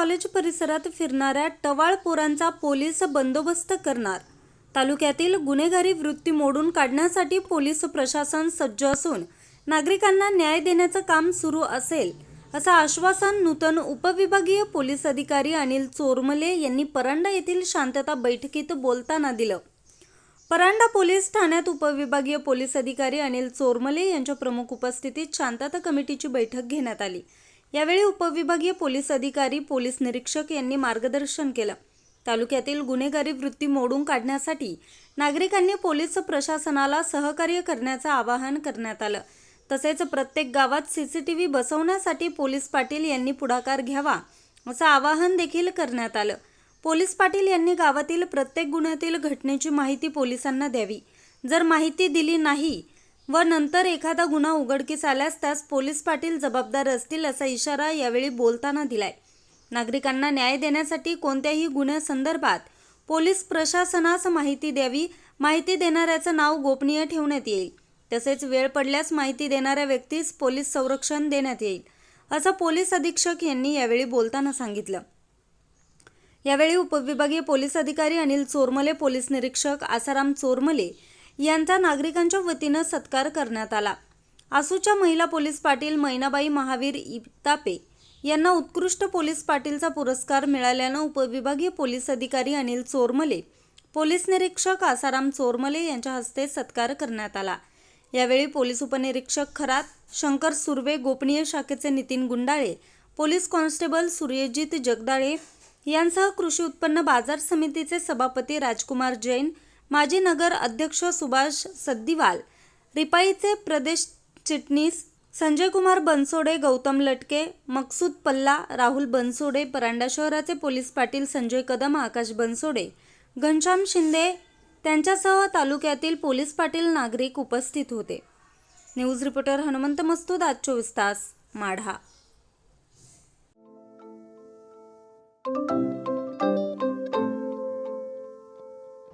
College परिसरात फिरणाऱ्या टवाळ पोरांचा पोलीस बंदोबस्त करणार. तालुक्यातील गुन्हेगारी वृत्ती मोडून काढण्यासाठी पोलीस प्रशासन सज्ज असून नागरिकांना न्याय देण्याचं काम सुरू असेल असं आश्वासन नूतन उपविभागीय पोलीस अधिकारी अनिल चोरमले यांनी परांडा येथील शांतता बैठकीत बोलताना दिलं. परांडा पोलीस ठाण्यात उपविभागीय पोलीस अधिकारी अनिल चोरमले यांच्या प्रमुख उपस्थितीत शांतता कमिटीची बैठक घेण्यात आली. यावेळी उपविभागीय पोलीस अधिकारी पोलीस निरीक्षक यांनी मार्गदर्शन केलं. तालुक्यातील गुन्हेगारी वृत्ती मोडून काढण्यासाठी नागरिकांनी पोलीस प्रशासनाला सहकार्य करण्याचं आवाहन करण्यात आलं. तसेच प्रत्येक गावात सीसीटीव्ही बसवण्यासाठी पोलीस पाटील यांनी पुढाकार घ्यावा असं आवाहन देखील करण्यात आलं. पोलीस पाटील यांनी गावातील प्रत्येक गुन्ह्यातील घटनेची माहिती पोलिसांना द्यावी. जर माहिती दिली नाही व नंतर एखादा गुन्हा उघडकीस आल्यास त्यास पोलीस पाटील जबाबदार असतील असा इशारा यावेळी बोलताना दिलाय. नागरिकांना न्याय देण्यासाठी कोणत्याही गुन्ह्यासंदर्भात पोलीस प्रशासनास माहिती द्यावी माहिती देणाऱ्याचं नाव गोपनीय ठेवण्यात येईल. तसेच वेळ पडल्यास माहिती देणाऱ्या व्यक्तीस पोलीस संरक्षण देण्यात येईल असं पोलीस अधीक्षक यांनी यावेळी बोलताना सांगितलं. यावेळी उपविभागीय पोलीस अधिकारी अनिल चोरमले पोलीस निरीक्षक आसाराम चोरमले यांचा नागरिकांच्या वतीनं सत्कार करण्यात आला. आसूच्या महिला पोलीस पाटील मैनाबाई महावीर इतापे यांना उत्कृष्ट पोलीस पाटीलचा पुरस्कार मिळाल्यानं उपविभागीय पोलीस अधिकारी अनिल चोरमले पोलीस निरीक्षक आसाराम चोरमले यांच्या हस्ते सत्कार करण्यात आला. यावेळी पोलीस उपनिरीक्षक खरात शंकर सुर्वे गोपनीय शाखेचे नितीन गुंडाळे पोलीस कॉन्स्टेबल सूर्यजित जगदाळे यांसह कृषी उत्पन्न बाजार समितीचे सभापती राजकुमार जैन माजी नगर अध्यक्ष सुभाष सद्दीवाल रिपाईचे प्रदेश चिटणीस संजय कुमार बनसोडे गौतम लटके मकसूद पल्ला राहुल बनसोडे परांडा शहराचे पोलीस पाटील संजय कदम आकाश बनसोडे घनश्याम शिंदे त्यांच्यासह तालुक्यातील पोलीस पाटील नागरिक उपस्थित होते. न्यूज रिपोर्टर हनुमंत मस्तूद आज चोवीस तास माढा.